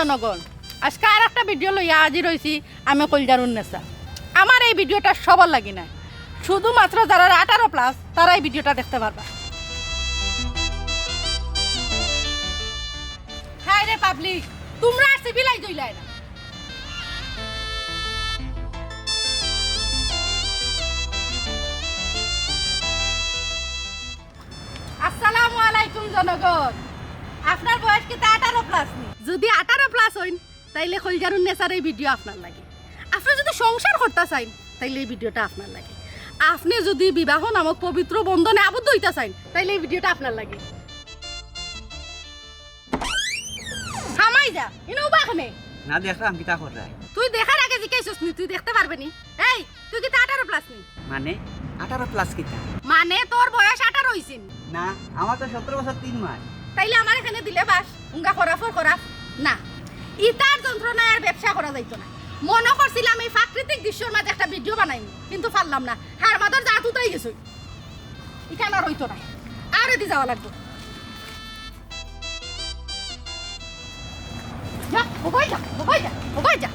জনগণ আজকে আর একটা ভিডিও লইয়া আজি রয়েছি আমি কলজার উন্নেসা আমার এই ভিডিওটা সবার লাগি না শুধুমাত্র যারা আঠারো প্লাস তারা এই ভিডিওটা দেখতে পারবা। হ্যাঁ রে পাবলিক, তোমরা আর সিভিলাই জইলাই না। আসসালামু আলাইকুম জনগণ। আপনার বয়স কিন্তু আঠারো প্লাস নি। যদি আঠারো প্লাস হইন তাইলে খলজারুন নেচার এই ভিডিও আপনার লাগে। আপনি যদি সংসার করতে চাইন তাইলে এই ভিডিওটা আপনার লাগে। আপনি যদি বিবাহ নামক পবিত্র বন্ধনে আবদ্ধ হইতে চাইন তাইলে এই ভিডিওটা আপনার লাগে। থামাই যা ইনো বাখনে না দেখলাম তুই দেখার আগে জিজ্ঞাসিস নি তুই দেখতে পারবে নি? এই তুই কিন্তু আঠারো প্লাস নি? মানে? আঠারো প্লাস কিতা? মানে তোর বয়স আঠারো হইছিন না আমার তো সতেরো বছর তিন মাস। তাইলে আমার এখানে দিলে বাস, উঙ্গা খরাফর খরাফ না, ইটার যন্ত্রণায় আর ব্যবসা করা যাইতো না। মনে করছিলাম এই প্রাকৃতিক দৃশ্যের মাঝে একটা ভিডিও বানাইম, কিন্তু পারলাম না। হার মাদর যা তুতাই গেছই এখানে আর হইতো না। আর এদি যাওয়া লাগবে। যা ববাই যা ববাই যা ববাই যা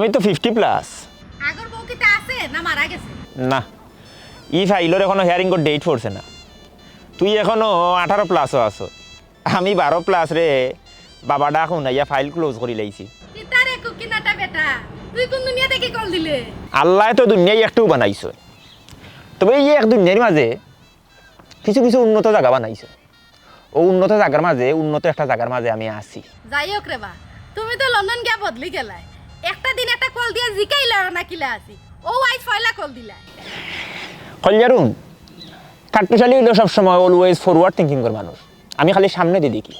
আমি তো ফিফটি প্লাস আগর বউ কি আছে না মারা গেছে? না। ই ফাইলর এখনও হিয়ারিং কোড ডেট পড়ছে না। তুই এখনও আঠারো প্লাসও আছো। আমি বারো প্লাস রে বাবা ডাক ইয়া ফাইল ক্লোজ করে লাইছি। কিতারে কুকিনাটা বেটা? তুই কোন দুনিয়া থেকে কল দিলে? আল্লাহ তো দুনিয়ায় একটু বানাইছো। তবে এই এক দুনিয়ার মাঝে কিছু কিছু উন্নত জায়গা বানাইছো। ও উন্নত জায়গার মাঝে উন্নত একটা জায়গার মাঝে আমি আছি। যাই হোক রে বা তুমি তো লন্ডন গিয়া বদলি গেলাই। একটা দিন একটা কল দিয়া জিকাইলা না কিলা আছি। ও আইজ ফয়লা কল দিলা। কল্যাণ কাটপিশালি হইল সবসময় অলওয়েজ ফরওয়ার্ড থিঙ্কিং করে মানুষ। আমি খালি সামনে দিয়ে দেখি।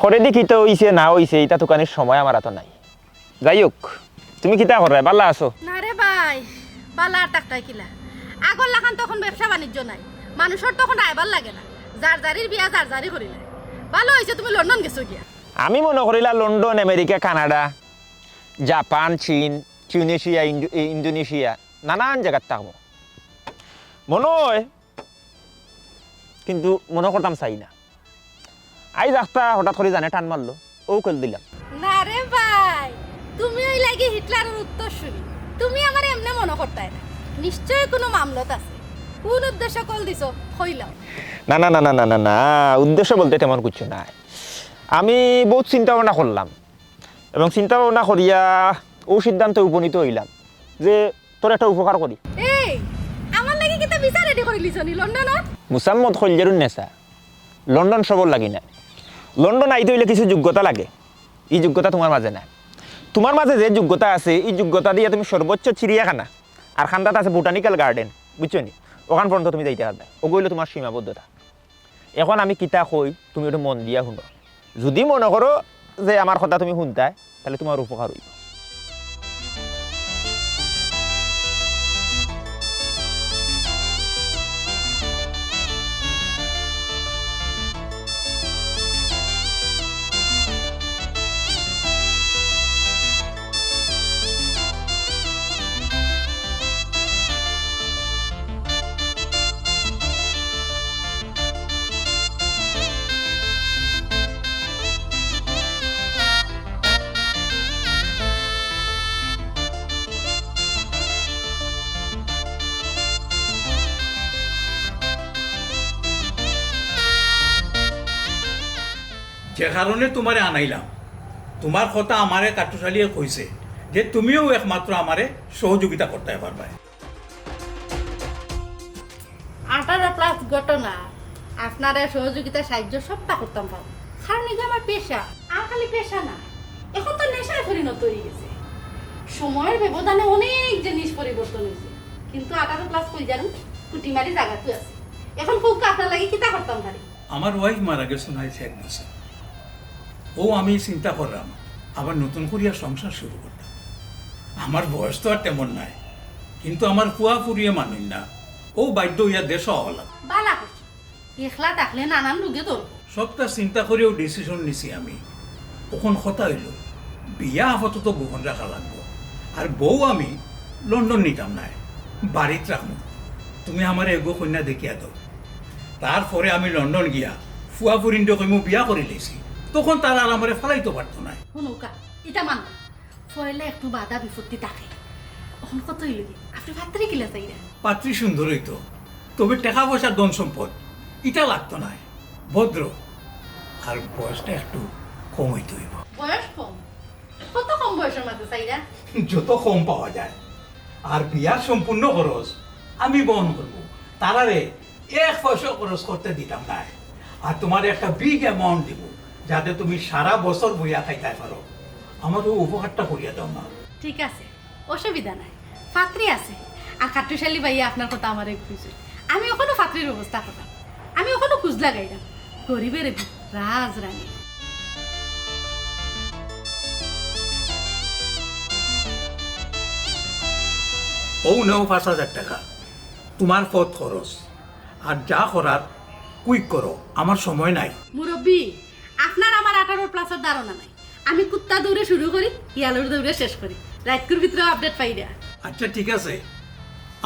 করে দেখি তো হইছে না হইছে এটা দোকানের সময় আমার এত নাই। যাই হোক তুমি কিতা করে বাল্লা আছো? না রে ভাই বালা আর টাকটাই কিলা। আগর লাখান তখন ব্যবসা বাণিজ্য নাই। মানুষের তখন আইবার লাগে না। যার জারির বিয়া যার জারি করিলে ভালো হয়েছে তুমি লন্ডন গেছো গিয়া। আমি মনে করিলা লন্ডন আমেরিকা কানাডা। জাপান চীন টিউনেশিয়া ইন্দো- ইন্দোনেশিয়া নানান জায়গার থাকব মনে হয় কিন্তু মনে করতাম চাই না। আই যাত্রা হঠাৎ করে জানে টান মারলো ও কল দিলাম। না রে ভাই তুমি ওই লাগি হিটলারের উত্তরসূরি। তুমি আমার এমনি মনে করতাই না। নিশ্চয়ই কোনো মামলত আছে। কোন উদ্দেশ্য কল দিছো? হইলাম না না না না না না না উদ্দেশ্য বলতে তেমন কিছু নাই। আমি বহুত চিন্তা ভাবনা করলাম। এবং চিন্তা ভাবনা করিয়া ও সিদ্ধান্তে উপনীত হইলাম যে তোর একটা উপকার করি। নি মুসাম্মদ খলজারুন নেশা লন্ডন সবর লাগি না লন্ডন আইতে হইলে কিছু যোগ্যতা লাগে। এই যোগ্যতা তোমার মাঝে নাই। তোমার মাঝে যে যোগ্যতা আছে এই যোগ্যতা দিয়ে তুমি সর্বোচ্চ চিড়িয়াখানা আর খান্দাত আছে বোটানিক্যাল গার্ডেন বুঝছ নি? ওখান পর্যন্ত তুমি যাইতে পারবে ওগুলো হইল তোমার সীমাবদ্ধতা। এখন আমি কিতা কই তুমি ওটা মন দিয়া শুনো। যদি মনে করো যে আমার কথা তুমি শুনতাই তাহলে তোমার উপকার হইব যে কারণে তোমারে আনাইলাম। তোমার কথা আমারে কাটুশালিয়ে কইছে যে তুমিও একমাত্র আমারে সহযোগিতা করতে পারবে আঠারো প্লাস ঘটনা আপনার সহযোগিতা সাহায্য সবটা করতাম পারো কারণ যে আমার পেশা আর খালি পেশা না এখন তো নেশায় পরিণত হয়ে গেছে সময়ের ব্যবধানে অনেক জিনিস পরিবর্তন হয়েছে কিন্তু আঠারো প্লাস কই জানেন কুটিমারি জায়গাতে আছে। এখন খুব আপনার লাগে কিতা করতাম পারি আমার ওয়াইফ মারা গেছে নয় এক বছর ও আমি চিন্তা করলাম আবার নতুন করিয়া সংসার শুরু করলাম। আমার বয়স তো আর তেমন নাই কিন্তু আমার পুয়া ফুরিয়ে মানুষ না। ও বাধ্য হইয়া দেশ হলাম বালা করছ একলা থাকলে নানান রোগে ধরবো। সবটা চিন্তা করেও ডিসিশন নিছি আমি। কখন কথা হইল বিয়া আপাতত গোপন রাখা লাগবো। আর বউ আমি লন্ডন নিতাম নাই বাড়িত রাখব তুমি আমার এগো কন্যা দেখিয়া দাও। তারপরে আমি লন্ডন গিয়া ফুয়া ফুরিন্দ কইমু বিয়া করে লেছি তখন তারা আর আমারে ফালাইতে পারতো না। শুনুকা এটা মান। ফয়লে একটু বাধা বিপত্তি থাকে। এখন কত হইল আপনি ভাত্রে কিলা চাইরা পাত্রী সুন্দর হইতো। তবে টাকা পয়সার ধন সম্পদ এটা লাগতো না। ভদ্র। আর বয়সটা একটু কম হইতে হইব। বয়স কম? কত কম বয়সের মাঝে চাইরা যত কম পাওয়া যায়। আর বিয়ার সম্পূর্ণ খরচ আমি বহন করব। তারারে এক পয়সা খরচ করতে দিতাম না। আর তোমার একটা বিগ অ্যামাউন্ট দিব। যাতে তুমি সারা বছর বইয়া খাইতে পারো। আমাকে উপহারটা করিয়া দাও না ঠিক আছে অসুবিধা নাই। ফাত্রি আছে। আর খাট্টুশালী ভাইয়া আপনার কথা আমার খুঁজে আমি ওখানে ফাত্রির ব্যবস্থা করলাম আমি ওখানে খুঁজ লাগাইলাম গরিবের রাজ রানী। ও নেও পাঁচ হাজার টাকা। তোমার পথ খরচ। আর যা করার কুইক করো। আমার সময় নাই। মুরব্বী আমার আঠারো প্লাসের ধারণা নাই। আমি কুত্তা দৌড়ে শুরু করি ইয়ালোর দৌড়ে শেষ করি। রাতকুর ভিতরে আপডেট পাই দেয়া আচ্ছা ঠিক আছে।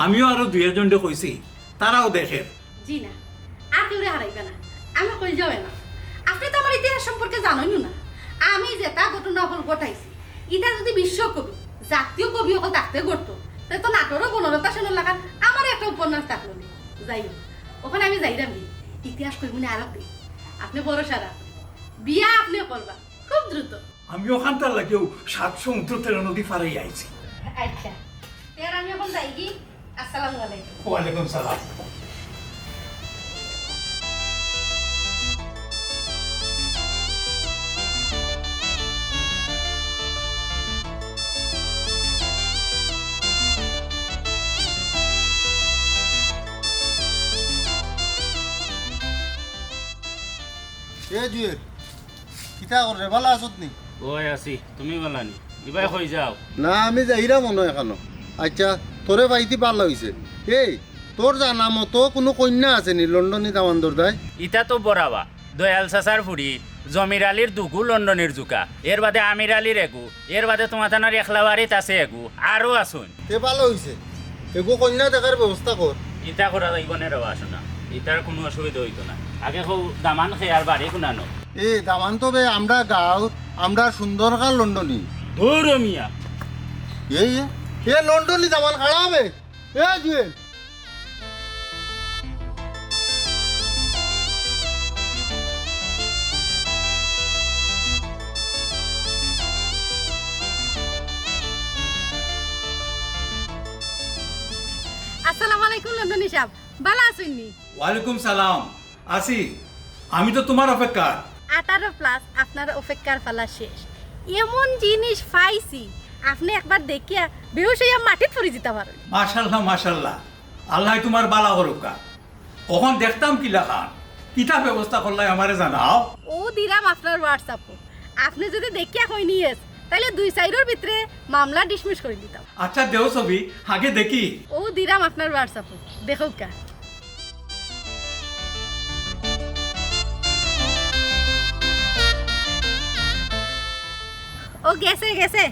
আমিও আরও দুই এজনকে কইছি তারাও দেখে জি না আর কেউ হারাইবে না। আমি কই যাবে না। আপনি তো আমার ইতিহাস সম্পর্কে জানেন না। আমি যেটা ঘটনা হল ঘটাইছি এটা যদি বিশ্বকবি জাতীয় কবি অকল থাকতে ঘটতো তাই তো নাটরও বনরতা শোনার লাগান আমার একটা উপন্যাস থাকল যাই হোক ওখানে আমি যাইলাম নি। ইতিহাস কই মনে আরব আপনি বড় সারা। বিয়া আপনি করবা খুব দ্রুত। আমি ওখানটার লাগেও সাত সমুদ্র তেরো নদী ফারাই আইছি। আচ্ছা এর আমি এখন যাই কি? আসসালামু আলাইকুম। ওয়ালাইকুম সালাম। এ জুয়েল কিতা করে ভালো আছত নি? ওই আছি তুমি বলানি ইবাই হই যাও। না আমি যাইরা মনে এখানো আচ্ছা তোরে বাইতি ভালো হয়েছে এই তোর জানা মতো কোনো কন্যা আছে নি লন্ডনে দামান্দর দায় ইটা তো বরাবা দয়াল চাচার ফুড়ি জমির আলীর দুগু লন্ডনের জুকা। এর বাদে আমির আলীর এগু এর বাদে তোমার থানার একলাবাড়িত আছে এগু আরও আসুন তে ভালো হয়েছে এগো কন্যা দেখার ব্যবস্থা কর ইটা করা যাইব না রেবা আসো না ইটার কোনো অসুবিধা হইতো না। আগে হো দামান খেয়ে আর বাড়ি শুনানো এ দামান তো বে আমরা গাঁও আমরা সুন্দরকার লন্ডনী। ধুর মিয়া। এই এ, এ লন্ডনী দামান খাড়া হবে। এ জুয়েল আসসালামু আলাইকুম লন্ডন হিসাব ভালো আছেন নি? ওয়ালাইকুম সালাম। আসি আমি তো তোমার অপেক্ষা আঠারো প্লাস আপনার অপেক্ষার ফালা শেষ। এমন জিনিস পাইছি আপনি একবার দেখিয়া বেহুশ হইয়া মাটিত পড়ে যেতে পারেন মাশাল্লাহ মাশাল্লাহ আল্লাহ তোমার বালা করুকা কখন দেখতাম কি লেখা কিতা ব্যবস্থা করলাই আমারে জানাও। ও দিলাম আপনার হোয়াটসঅ্যাপ আপনি যদি দেখিয়া হই নিয়েস তাহলে দুই সাইডের ভিতরে মামলা ডিসমিস করে দিতাম। আচ্ছা দেও ছবি আগে দেখি। ও দিলাম আপনার হোয়াটসঅ্যাপ দেখো কা ও গেছে গেছে।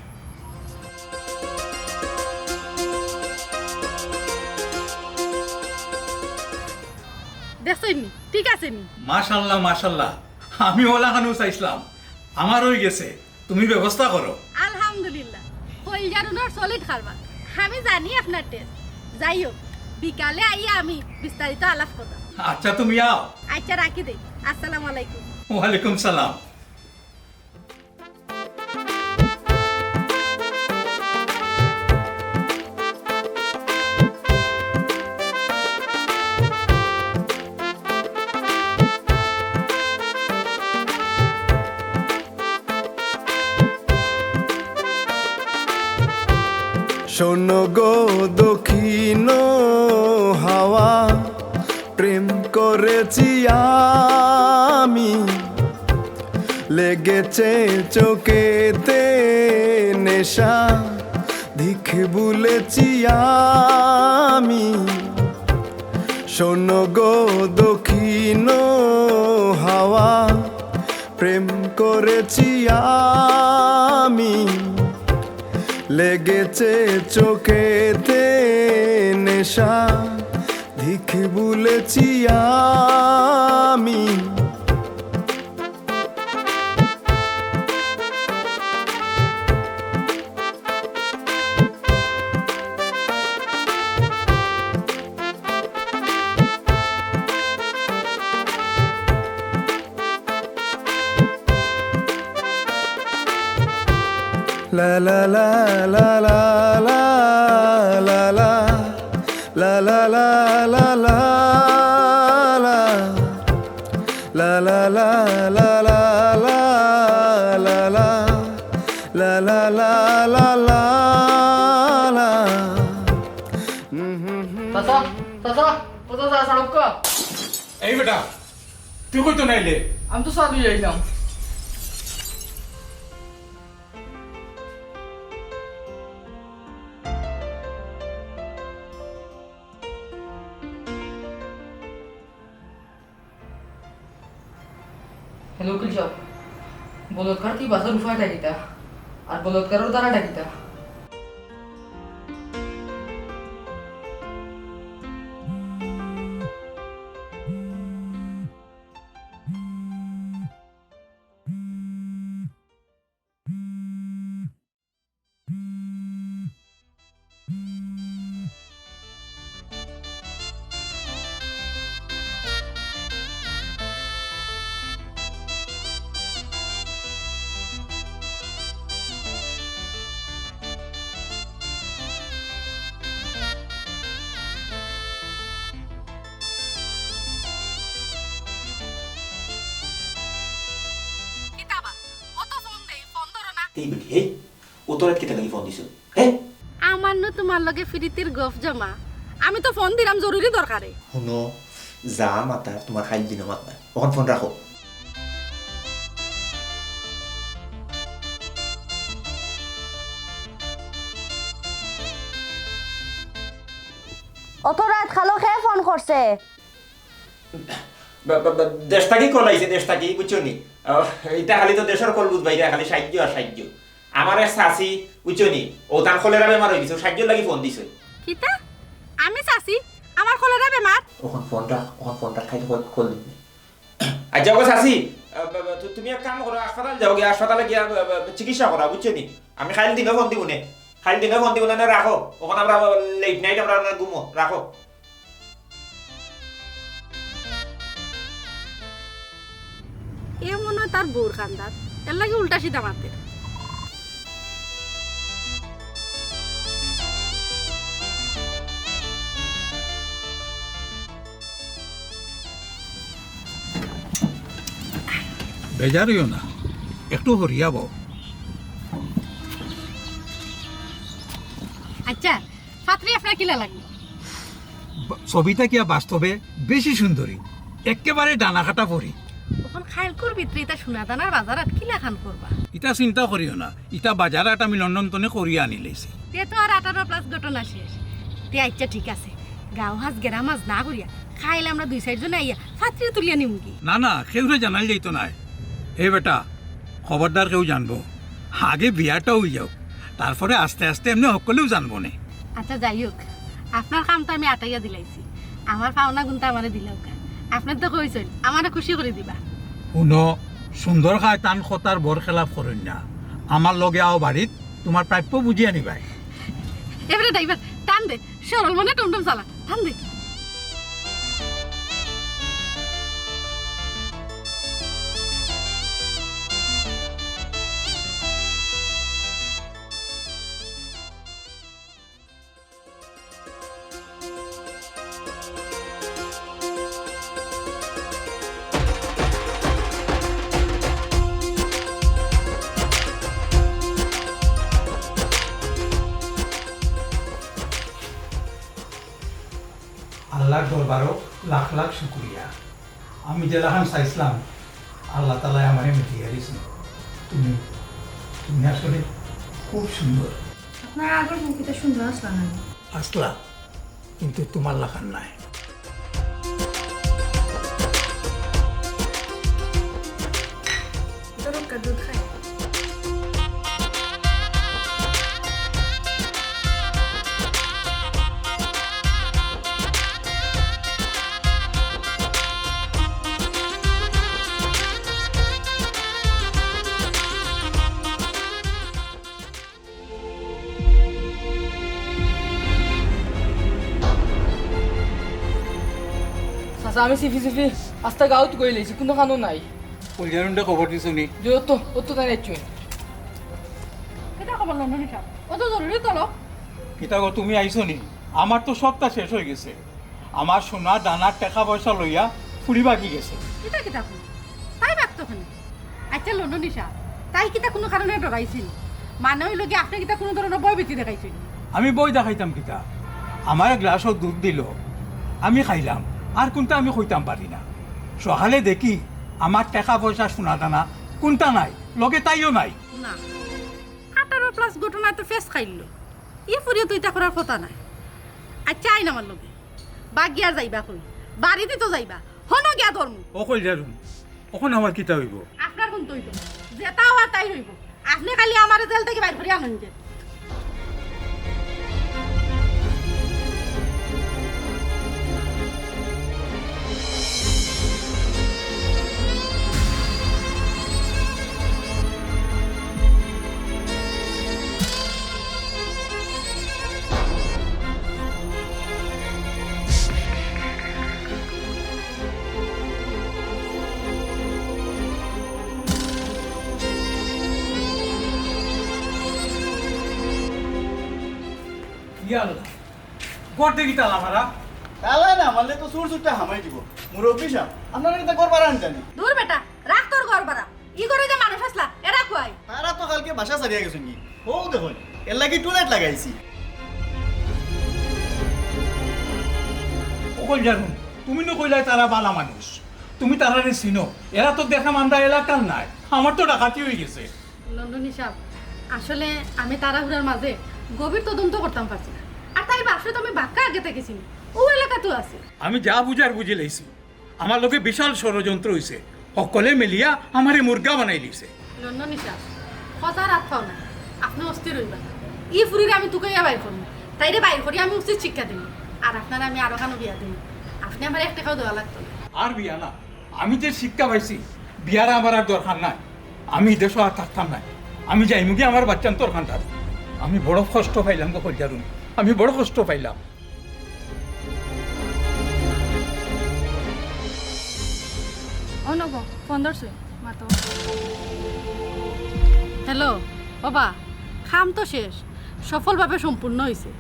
ঠিক আছে নি? মাশাল্লাহ মাশাল্লাহ। আমি ওলা খানু চাইছিলাম আমার হয়ে গেছে। তুমি ব্যবস্থা করো। আলহামদুলিল্লাহ। কলজারুনোর সলিড খারবা আমি জানি আপনার টেস্ট যাই হোক বিকালে আইয়া আমি বিস্তারিত আলাপ করতাম। আচ্ছা তুমি আও। আচ্ছা রাখি দেই আসসালামু আলাইকুম। ওয়ালাইকুম সালাম। শোনো গো দক্ষিণ হাওয়া, প্রেম করেছি আমি। লেগেছে চোখেতে নেশা দিক বলেছি আমি। শোনো গো দক্ষিণ হাওয়া, প্রেম করেছি আমি লেগেছে চোখেতে নেশা ধিক বলেছি আমি La la la la la la la la la la la la la la la la la la la la la la la la la la la la চাচা চাচা ও চাচা সড়ক ক এই বেটা তুই কই তো নাইলে আমি তো চালু যাইলাম वकील साहेब बलात्कार ती भाषा रुफाय टाकिता आणि बलात्कारावर दारा टाकिता এই বেটি এই উত্তরাত কেটে লাগি ফোন দিছো? আমার ন তোমার লগে ফিরিতির গফ জমা। আমি তো ফোন দিলাম জরুরি দরকারে। শুনো যা মাতা তোমার খাইল দিন মাতা। ফোন রাখো। অত রাত খালো খেয়ে ফোন করছে? দেশ থাকি কল আইছে দেশ থাকি বুঝছ নি এটা খালি তো দেশের কল বুঝবাই খালি সাহায্য আর সাহায্য। আমার এক চাষি বুঝছ নি ও তার কলেরা বেমার হয়ে গেছে সাহায্য লাগি ফোন দিছে। কিতা? আমি চাচি আমার কলেরা বেমার ওখান ফোন রাখ ওখান ফোন রাখ খাই কল দিবি। যাও গো চাষি তুমি এক কাম করো হাসপাতাল যাও গিয়ে হাসপাতালে গিয়া চিকিৎসা করা বুঝছ নি আমি খাইল দিনে ফোন দিব নে? খাইল দিনে ফোন দিব না? রাখো ওখানে আমরা লেট নাইট আমরা ঘুমো রাখো তার বউর খান্দাত এর লাগে উল্টা সিধা মারতে। বেজার হইও না একটু হরিয়াব আচ্ছা ফাতরি আপনার কিলা লাগল ছবিটা কিয়া বাস্তবে? বেশি সুন্দরী একেবারে ডানা কাটা পরি। ওখান খাইল করবি তুই তা সোনা দানার বাজারত কিলা খান করবা? ইটা চিন্তা করিও না ইটা বাজারত আমি লন্ডন তনে করিয়া আনি লেছি। তে তো আর প্লাস ঘটনা শেষ। তে আচ্ছা ঠিক আছে গাও গেরা মাছ না করিয়া খাইলে আমরা দুই আইয়া তুলিয়া নিম কি? না না কেউরে জানাল যাইতো নাই। হে বেটা খবরদার কেউ জানব? আগে বিয়াটা হয়ে যাও তারপরে আস্তে আস্তে এমনি সকলেও জানব নে। আচ্ছা যাই হোক আপনার কামটা আমি আটাইয়া দিলাইছি। আমার পাওনা গুণটা আমারে দিলাও আপনার তো কইছেন আমারে খুশি করে দিবা। শুনো সুন্দর খাই টান খতার বর খেলাপ করেন না। আমার লগে আও বাড়িত তোমার প্রাপ্য বুঝিয়ে নিবাই এবারে ড্রাইভার টান দে সরল মনে টমটম চালা টান দে। আমি যেলাখান চাইছিলাম আল্লাহ তালায় আমারে মিটিয়ে দিয়েছিল তুমি তুমি আসলে খুব সুন্দর। আপনার আগের মুখিতে সুন্দর আসলাম না আসলা কিন্তু তোমার লাখান নাই। দুধ খাই। চাচা আমি সিফি সিফি আস্তা গাঁৱত গৈ লৈছো কোনো খানো নাই কল্যাণে খবর দিছো নি যে অত অত তাই নাইছুই কেটা খবর লন্ডন হিসাব অত জরুরি তলো কিতা গো তুমি আইছো নি আমার তো সবটা শেষ হয়ে গেছে। আমার সোনা দানার টাকা পয়সা লইয়া ফুরিবা কি গেছে। কিতা কিতা তাই ব্যক্ত শুনি আচ্ছা লন্ডন হিসাব তাই কিতা কোনো কারণে ডরাইছিল মানে হইল কি আপনি কিতা কোনো ধরনের বই বেশি দেখাইছিল? আমি বই দেখাইতাম কিতা। আমার গ্লাসও দুধ দিল। আমি খাইলাম। আর কোনটা আমি কইতাম পারি না। সকালে দেখি আমার টাকা পয়সা সোনা দানা কোনটা নাই? লগে তাইও নাই। না আঠারো প্লাস ঘটনা তো ফেস খাইল। ই ফুরিয়ে তো ইটা করার কথা নাই। আচ্ছা আইন আমার লগে। বাগিয়ার যাইবা কই? বাড়িতে তো যাইবা। হন গিয়া ধর্ম। ও কইলাম ওখন আমার কিতা হইব? আপনার কোন তৈব যেটা হওয়ার তাই হইব। আপনি খালি আমার জেল থেকে বাইর করে আনুন গড়তে কি তালা মারা? তালা না মারলে তো সুর সুরটা হামাই দিব। মুরব্বী সাহেব আপনারা এটা করবার আন জানি দূর বেটা রাখ তোর ঘর বাড়া। ই করে যে মানুষ আসলা এরা কুয়াই তারা তো কালকে বাসা সারিয়া গেছেন কি ও দেখুন এর লাগি টুলেট লাগাইছি। ও কইলাম তুমি নো কইলাই তারা বালা মানুষ। তুমি তারারে চিনো এরা তো দেখাম আমরা এলাকার নাই। আমার তো ডাকাতি হয়ে গেছে। লন্ডন হিসাব আসলে আমি তাড়াহুড়ার মাঝে গভীর তদন্ত করতাম পারছি। না আর তাই বাসে তো আমি বাক্কা আগে থেকে চিনি। ও এলাকা তো আছে। আমি যা বুঝার বুঝে লাইছি। আমার লোকে বিশাল ষড়যন্ত্র হইছে। সকলে মিলিয়া আমারে মুরগা বানাই লিছে লন্ডন হিসাব সজার আত্মাও না। আপনি অস্থির হইবা ই ফুরিরে আমি তুকাইয়া বাইর করব তাইরে বাইর করি আমি উচিত শিক্ষা দিই আর আপনারা আমি আরও কানো বিয়া দিই আপনি আমার এক টাকাও দেওয়া লাগতো আর বিয়া না। আমি যে শিক্ষা পাইছি বিয়ার আমার আর দরকার নাই। আমি দেশও আর থাকতাম নাই। আমি যাই মুখে আমার বাচ্চান তোর খান্তার আমি বড় কষ্ট পাইলাম গো কলজারুন আমি বড় কষ্ট পাইলাম। ও নব ফোন ধরছে। মাতো। হ্যালো বাবা খাম তো শেষ। সফলভাবে সম্পূর্ণ হয়েছে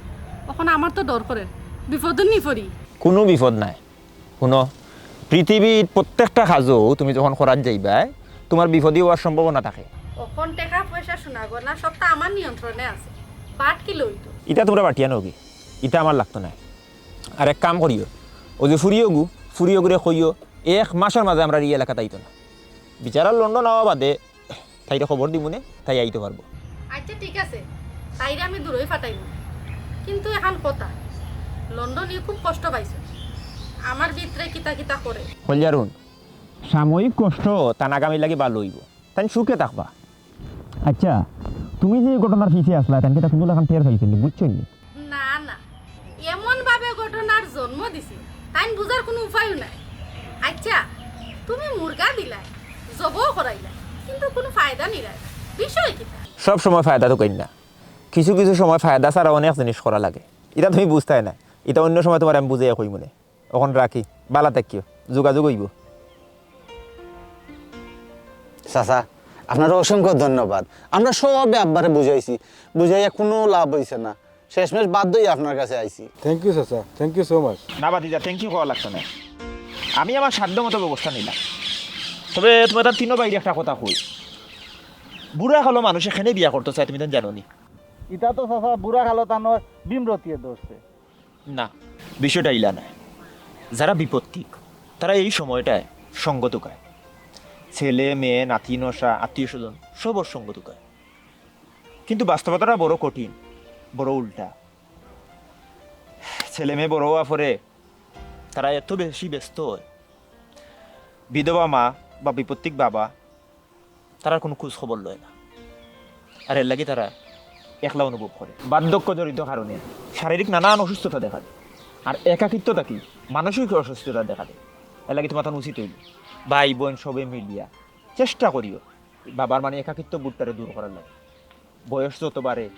এখন আমার তো ডর করে। বিপদ নি পড়ি। কোনো বিপদ নাই। শুনো পৃথিবীর প্রত্যেকটা কাজও তুমি যখন করার যাইবা তোমার বিপদই হওয়ার সম্ভাবনা থাকে। এখন টাকা পয়সা শোনা গলা সবটা আমার নিয়ন্ত্রণে আছে। বাট কি লইতো ইটা তোমরা বাটিয়া নকি ইটা আমার লাগতো না আর এক কাম করিও ও যে ফুরিও গু ফুরিও করে কইও এক মাসের মাঝে আমরা এই এলাকা তাইতো না। বিচারা লন্ডন হওয়া বাদে তাইরে খবর দিবনে তাই আইতে পারব আচ্ছা ঠিক আছে। তাইরে আমি দূরই ফাটাইব কিন্তু এখন কথা লন্ডনে খুব কষ্ট পাইছে। আমার ভিতরে কিতা কিতা করে কলজারুন সাময়িক কষ্ট তান আগামী লাগে ভালো হইব তাই সুখে থাকবা। আচ্ছা তুমি যে ঘটনার পিছিয়ে আসলা তানকে তা কোনো লাগান টের পাইছেন বুঝছ না? না এমন ভাবে ঘটনার জন্ম দিছে তাই বুঝার কোনো উপায় নাই। আচ্ছা তুমি মুরগা দিলাই জবও করাইলাই কিন্তু কোনো ফায়দা নিলাই বিষয় কিতা সব সময় ফায়দা তো করি না কিছু কিছু সময় ফায়দা ছাড়া অনেক জিনিস করা লাগে। এটা তুমি বুঝতে না এটা অন্য সময় তোমার আমি বুঝে কই মনে এখন রাখি বালা থাকিও যোগাযোগ হইব। চাচা আপনার অসংখ্য ধন্যবাদ। আমরা সবে আব্বারে বুঝাইছি। বুঝাইয়া কোনো লাভ হইছে না। শেষমেশ বাধ্যই আপনার কাছে আইছি। থ্যাংক ইউ চাচা থ্যাংক ইউ সো মাচ না বাতিজা থ্যাংক ইউ হওয়া লাগতো না। আমি আমার সাধ্য মতো ব্যবস্থা নিলাম। তবে তোমার তার তিনও বাইরে একটা কথা কই। বুড়া কালো মানুষ এখানে বিয়া করতে চায় তুমি তো জানো নি ইটা তো চাচা বুড়া খালো তানোর বিমরতিয়ে ধরছে। না বিষয়টা ইলা না যারা বিপত্তিক তারা এই সময়টায় সঙ্গ তুকায় ছেলে, মেয়ে, নাতি, নশা, আত্মীয় স্বজন, সবর সঙ্গ তুকায় কিন্তু বাস্তবতাটা বড় কঠিন, বড় উল্টা। ছেলে মেয়ে বড় হওয়া পরে তারা এত বেশি ব্যস্ত হয়। বিধবা মা বা বিপত্তিক বাবা, তারা কোনো খোঁজ খবর লয় না। আর এর লাগে তারা একলা অনুভব করে। বার্ধক্য জড়িত কারণে শারীরিক নানান অসুস্থতা দেখা দেয়। আর একাকিত্বতা কি? মানসিক অসুস্থতা দেখা দেয়। এর লাগি তোমার তখন উচিত হইল ভাই বোন সবে মিলিয়া। চেষ্টা করিও। বাবার মানে একাকিত্ব বুটটারে দূর করার লাগে। বয়স যত বাড়ে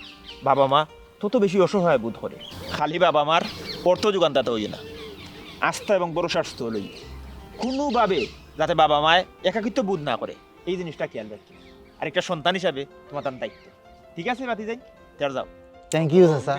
বাবা মা তত বেশি অসহায় বোধ করে। খালি বাবা মার অর্থ যোগান তাতে হইয়ে না। আস্থা এবং বড় স্বাস্থ্য হলই। কোনোভাবে যাতে বাবা মায় একাকিত্ব বোধ না করে। এই জিনিসটা খেয়াল রাখি। আর একটা সন্তান হিসাবে তোমার তার দায়িত্ব। ঠিক আছে বাতি যাই তার যাও থ্যাংক ইউ চাচা